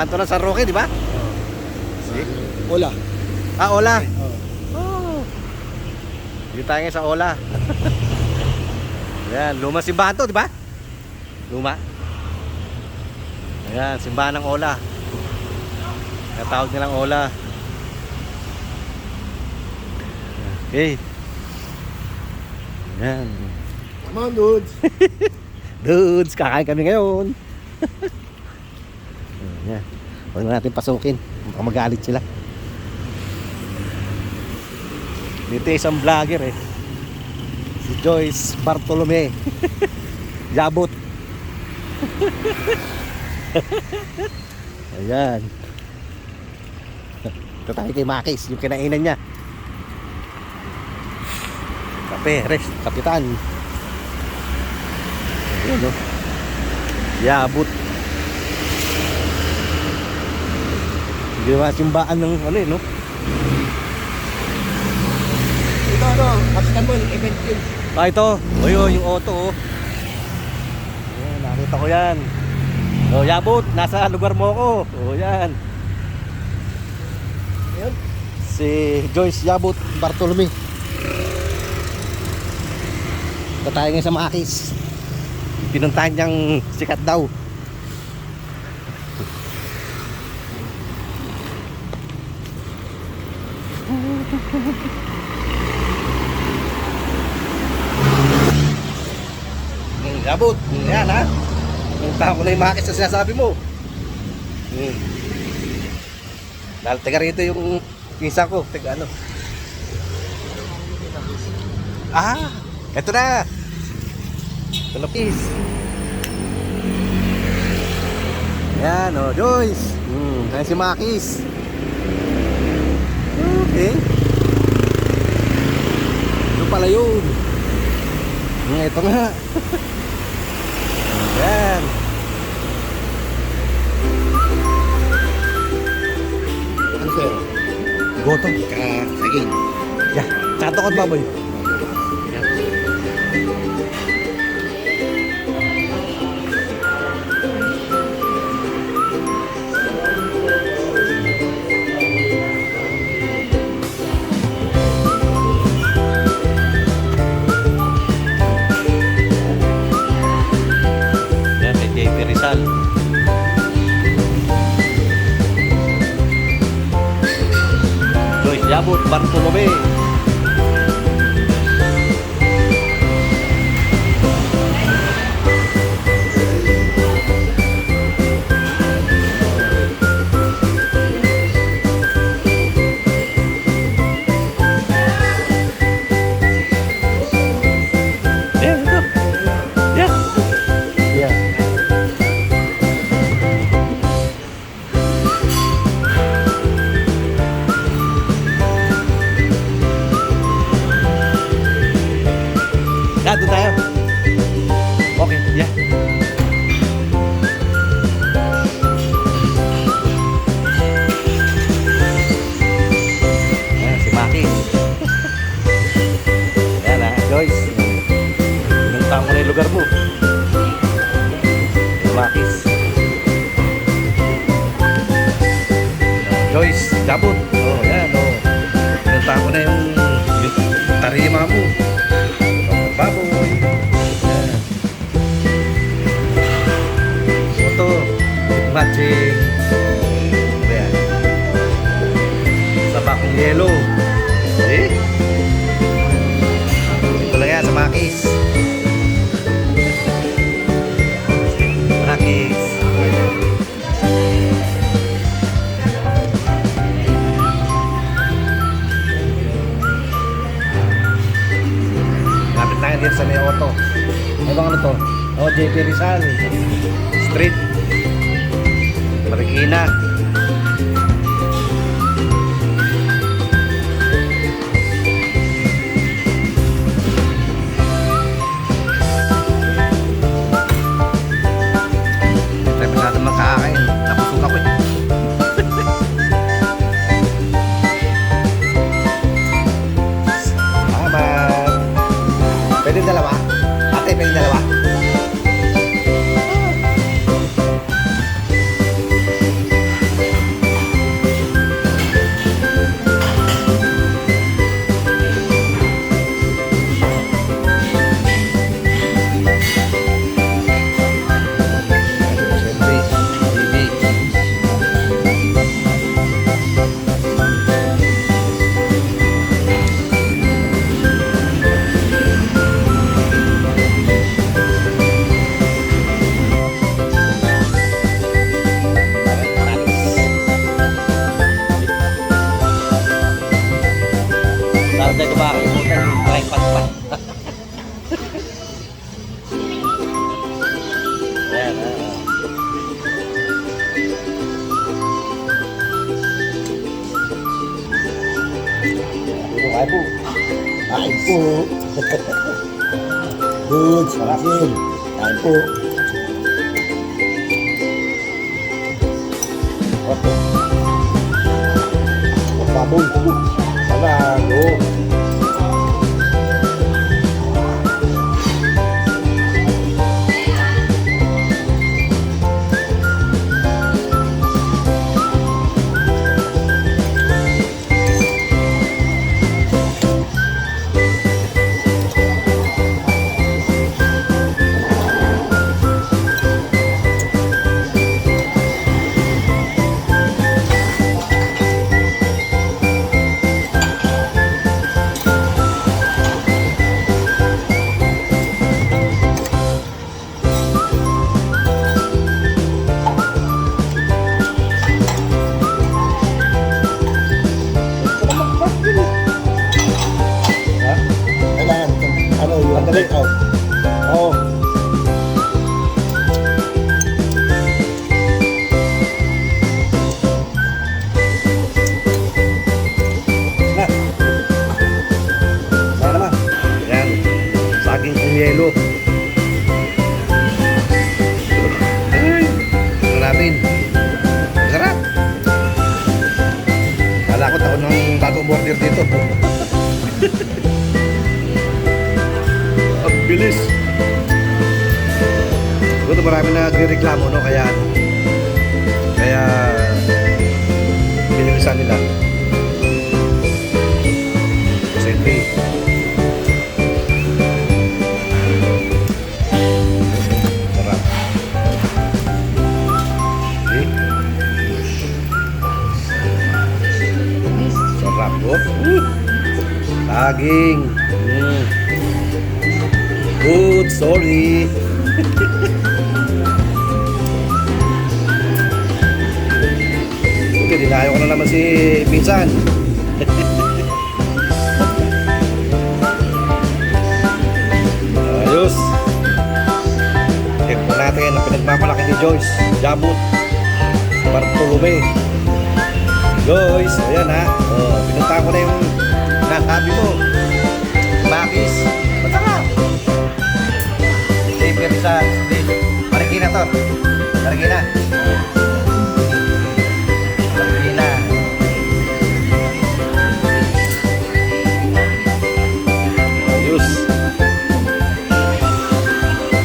Banto ng San Roque, di ba? Ola. Ah, Ola. Oh. Dito tayo ngayon sa Ola. Ayan, luma simbahan to, di ba? Luma. Ayan, simbahan ng Ola. Kaya tawag nilang Ola. Okay. Ayan. Come on, dudes. Dudes, kakain kami ngayon. Huwag na natin pasukin. Baka magalit sila. Dito isang vlogger eh. Si Joyce Bartolome. Yabot. Ayan. Ito tayo kay Makis, yung kinainan niya. Kape, rest, kapitan. Ayan o. Yabot. Ginawa simbaan ng ano eh, no? Ito ano, kapitan mo, event yun. Ah, ito. O yun, yung auto, oh. Ayan, nakita ko yan. O, yabot. Nasa lugar mo ko. O, yan. Ayan. Si Joyce Yabot Bartolome. Ito tayo ngayon sa Makis. Pinuntahan niyang sikat daw. Hmm, Yabot. Yan ha. Pinuntahan ko na yung Makis na sinasabi mo. Hmm. Dahil taga rito yung pinsan ko. Taga ano. Ah! Eto na! Ito na peace. Yan oh, Joyce. Hmm, yan si Makis. Okay. Pala yun. Ito nga. Yan. Ano sir? Goto. Ka, saging. Ya, tokot baboy. Joyce Yabot Makis. Joyce, Jabot. Oh, yan, oh. Pinuntahan ko na yung, tarima mo. Mga baboy. Yan. Ito, matching. Ano yan? Sa bakong yelo. Eh? May auto. Ano bang ano to? Oh, JP Rizal. Street. Marikina. may dalawa. Dudes, Marcel. Kain po. Opo. Pabong. Sarado. Ha? Order dito. Ang bilis. Buto marami na nagre-reklamo, no? Kaya, kaya, binilisan nila. Saging. Mm. Good story. Buti, dinayo ko na naman si Pinsan. Ayos. Check po natin ang pinagmamalaki ni Joyce. Jabut. Bartolome. Joyce, ayan ha. Oh, pinunta ko na yung nasabi mo. Marikina to. Marikina. Marikina. Ayos.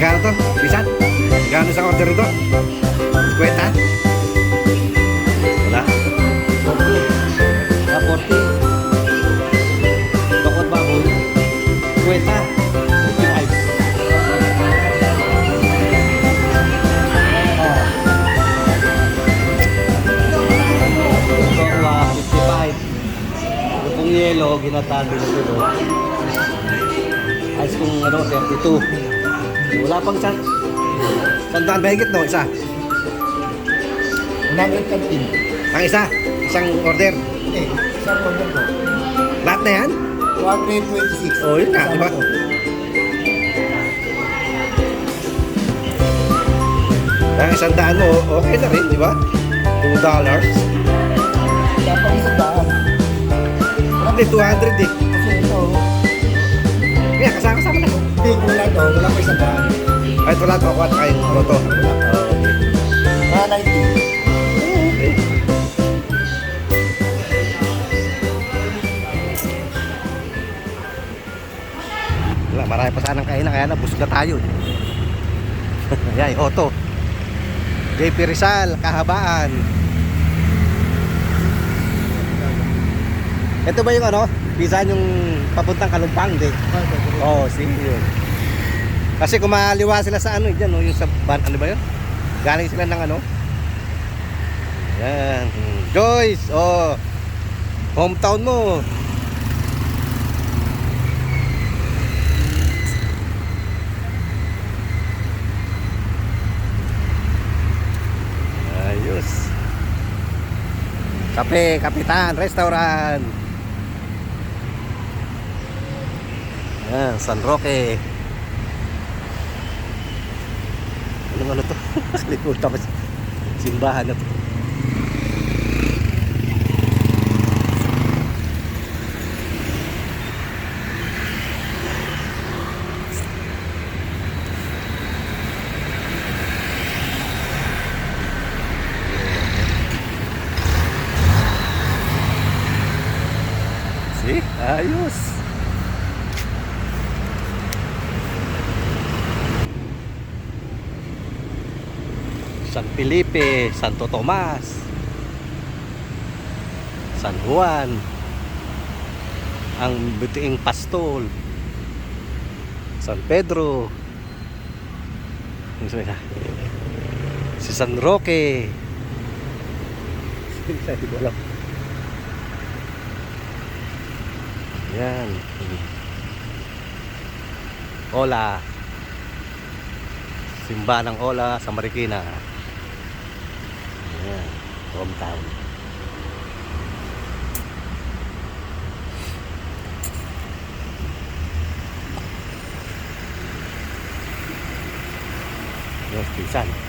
Gano to? Bisan? Gano sa order ito? Kwenta? Wala. Ah, 40. Tokot baboy. Kwenta. Yelo, ginatabi na ito. Ice kung ano, 32. Wala pang san. Sandaan ba higit no? Isa. 915. Ang isa. Isang order. Eh, isang order ko. Lahat na yan? 226. Oh, yun nga, di ba? Ang isang daan mo, okay na rin, di ba? 2 dollars. Dapat isang daan. Hindi, 200 eh. Kasi ito, Kaya kasama-sama na. hindi, wala to. Wala pa isang daan. Ay, ito lahat makuha kayong moto. Wala pa. Mga 90. Okay. Wala, marami pa sanang kainan, kaya nabusog na tayo. eh. Yan, Otto. JP Rizal, kahabaan. Ito ba yung ano? Bisan yung papuntang Kalumpang, di? Oh, sige yun. Kasi kumaliwa sila sa ano, dyan, no? yung sa ban, ano ba yun? Galing sila ng ano? Yan. Joyce, oh. Hometown mo. Ayos. Kape, Kapitan, Restaurant. Ah, San Roque. Anong ano to? Kalimutan ko. Simbahan na to. See? Ayos. San Felipe, Santo Tomas, San Juan, ang butiing pastol, San Pedro, si San Roque, hindi ko alam. Yan. Ola. Simba ng Ola sa Marikina. Yan. Hometown. Yes, pinsan.